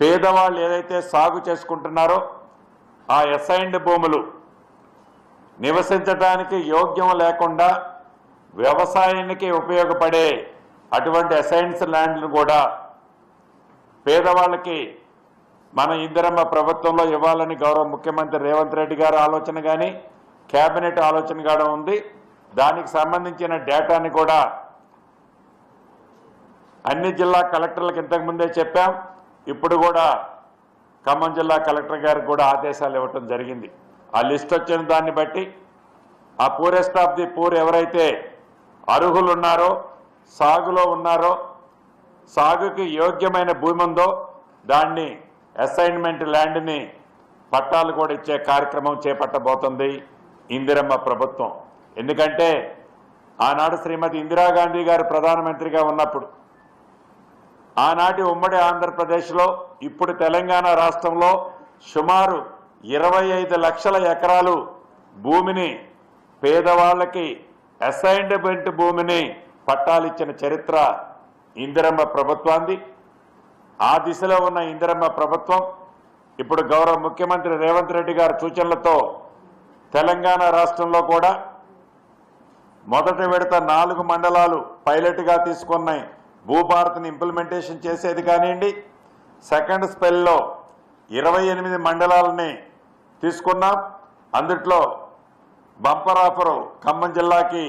పేదవాళ్ళు ఏదైతే సాగు చేసుకుంటున్నారో ఆ ఎసైన్డ్ భూములు నివసించడానికి యోగ్యం లేకుండా వ్యవసాయానికి ఉపయోగపడే అటువంటి అసైన్స్ ల్యాండ్లు కూడా పేదవాళ్ళకి మన ఇందిరమ్మ ప్రభుత్వంలో ఇవ్వాలని గౌరవ ముఖ్యమంత్రి రేవంత్ రెడ్డి గారి ఆలోచన కానీ కేబినెట్ ఆలోచన కూడా ఉంది. దానికి సంబంధించిన డేటాని కూడా అన్ని జిల్లా కలెక్టర్లకు ఇంతకుముందే చెప్పాం. ఇప్పుడు కూడా ఖమ్మం జిల్లా కలెక్టర్ గారికి కూడా ఆదేశాలు ఇవ్వటం జరిగింది. ఆ లిస్ట్ వచ్చిన దాన్ని బట్టి ఆ పూరెస్ట్ ఆఫ్ ది పూర్ ఎవరైతే అర్హులు ఉన్నారో సాగులో ఉన్నారో సాగుకి యోగ్యమైన భూమి ఉందో దాన్ని అసైన్మెంట్ ల్యాండ్ని పట్టాలు కూడా ఇచ్చే కార్యక్రమం చేపట్టబోతుంది ఇందిరమ్మ ప్రభుత్వం. ఎందుకంటే ఆనాడు శ్రీమతి ఇందిరాగాంధీ గారు ప్రధానమంత్రిగా ఉన్నప్పుడు ఆనాటి ఉమ్మడి ఆంధ్రప్రదేశ్లో ఇప్పుడు తెలంగాణ రాష్ట్రంలో సుమారు ఇరవై ఐదు లక్షల ఎకరాలు భూమిని పేదవాళ్ళకి అసైన్మెంట్ భూమిని పట్టాలిచ్చిన చరిత్ర ఇందిరమ్మ ప్రభుత్వాన్ని ఆ దిశలో ఉన్న ఇందిరమ్మ ప్రభుత్వం ఇప్పుడు గౌరవ ముఖ్యమంత్రి రేవంత్ రెడ్డి గారి సూచనలతో తెలంగాణ రాష్ట్రంలో కూడా మొదటి విడత నాలుగు మండలాలు పైలట్గా తీసుకున్నాయి. భూభారత్ని ఇంప్లిమెంటేషన్ చేసేది కానివ్వండి. సెకండ్ స్పెల్లో ఇరవై ఎనిమిది మండలాలని తీసుకున్నాం. అందుట్లో బంపర్ ఆఫరు ఖమ్మం జిల్లాకి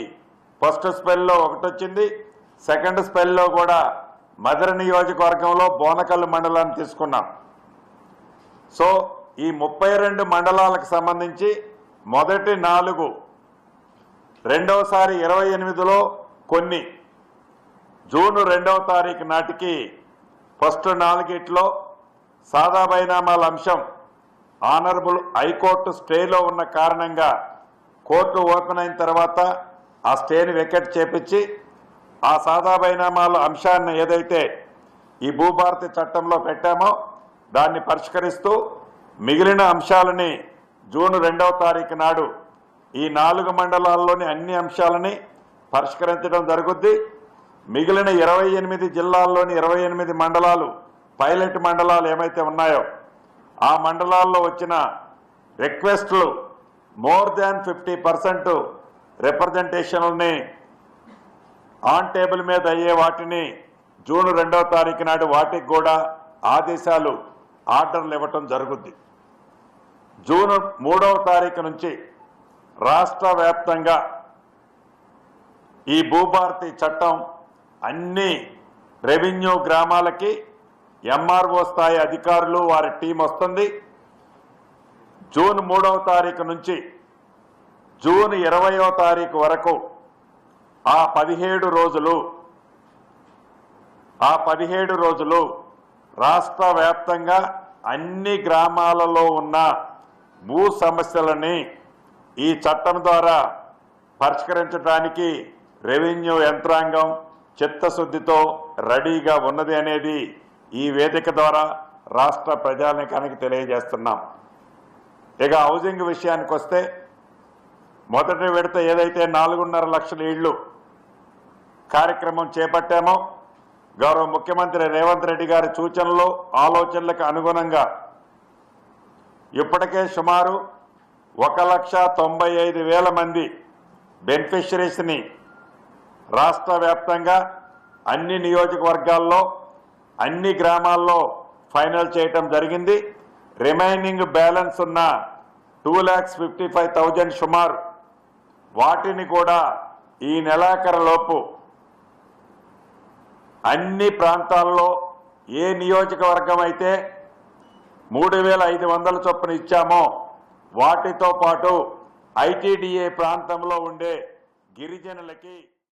ఫస్ట్ స్పెల్లో ఒకటి వచ్చింది సెకండ్ స్పెల్లో కూడా మధుర నియోజకవర్గంలో బోనకల్లు మండలాన్ని తీసుకున్నాం. సో ఈ ముప్పై రెండు మండలాలకు సంబంధించి మొదటి నాలుగు రెండవసారి ఇరవై ఎనిమిదిలో కొన్ని జూన్ రెండవ తారీఖు నాటికి ఫస్ట్ నాలుగిట్లో సాదా బైనామాల అంశం ఆనరబుల్ హైకోర్టు స్టేలో ఉన్న కారణంగా కోర్టు ఓపెన్ అయిన తర్వాత ఆ స్టేని వెకెట్ చేపించి ఆ సాదా బైనామాల అంశాన్ని ఏదైతే ఈ భూభారతి చట్టంలో పెట్టామో దాన్ని పరిష్కరిస్తూ మిగిలిన అంశాలని జూన్ రెండవ తారీఖు నాడు ఈ నాలుగు మండలాల్లోని అన్ని అంశాలని పరిష్కరించడం జరుగుద్ది. మిగిలిన ఇరవై ఎనిమిది జిల్లాల్లోని ఇరవై ఎనిమిది మండలాలు పైలట్ మండలాలు ఏమైతే ఉన్నాయో ఆ మండలాల్లో వచ్చిన రిక్వెస్ట్లు మోర్ దాన్ ఫిఫ్టీ పర్సెంట్ రిప్రజెంటేషన్ని ఆన్ టేబుల్ మీద అయ్యే వాటిని జూన్ రెండవ తారీఖు నాడు వాటికి కూడా ఆదేశాలు ఆర్డర్లు ఇవ్వటం జరుగుద్ది. జూన్ మూడవ తారీఖు నుంచి రాష్ట్ర వ్యాప్తంగా ఈ భూభారతి చట్టం అన్ని రెవెన్యూ గ్రామాలకి ఎంఆర్ఓ స్థాయి అధికారులు వారి టీం వస్తుంది. జూన్ మూడవ తారీఖు నుంచి జూన్ ఇరవయో తారీఖు వరకు ఆ పదిహేడు రోజులు ఆ పదిహేడు రోజులు రాష్ట్ర వ్యాప్తంగా అన్ని గ్రామాలలో ఉన్న భూ సమస్యలని ఈ చట్టం ద్వారా పరిష్కరించడానికి రెవెన్యూ యంత్రాంగం చిత్తశుద్ధితో రెడీగా ఉన్నది అనేది ఈ వేదిక ద్వారా రాష్ట్ర ప్రజానికానికి తెలియజేస్తున్నాం. ఇక హౌసింగ్ విషయానికి వస్తే మొదటి విడత ఏదైతే నాలుగున్నర లక్షల ఇళ్ళు కార్యక్రమం చేపట్టామో గౌరవ ముఖ్యమంత్రి రేవంత్ రెడ్డి గారి సూచనలు ఆలోచనలకు అనుగుణంగా ఇప్పటికే సుమారు ఒక లక్ష తొంభై ఐదు వేల మంది బెనిఫిషరీస్ని రాష్ట్ర వ్యాప్తంగా అన్ని నియోజకవర్గాల్లో అన్ని గ్రామాల్లో ఫైనల్ చేయటం జరిగింది. రిమైనింగ్ బ్యాలెన్స్ ఉన్న two lakhs fifty five thousand సుమారు. వాటిని కూడా ఈ నెలాఖరులోపు అన్ని ప్రాంతాల్లో ఏ నియోజకవర్గం అయితే మూడు వేల ఐదు వందల చొప్పున ఇచ్చామో వాటితో పాటు ఐటీడీఏ ప్రాంతంలో ఉండే గిరిజనులకి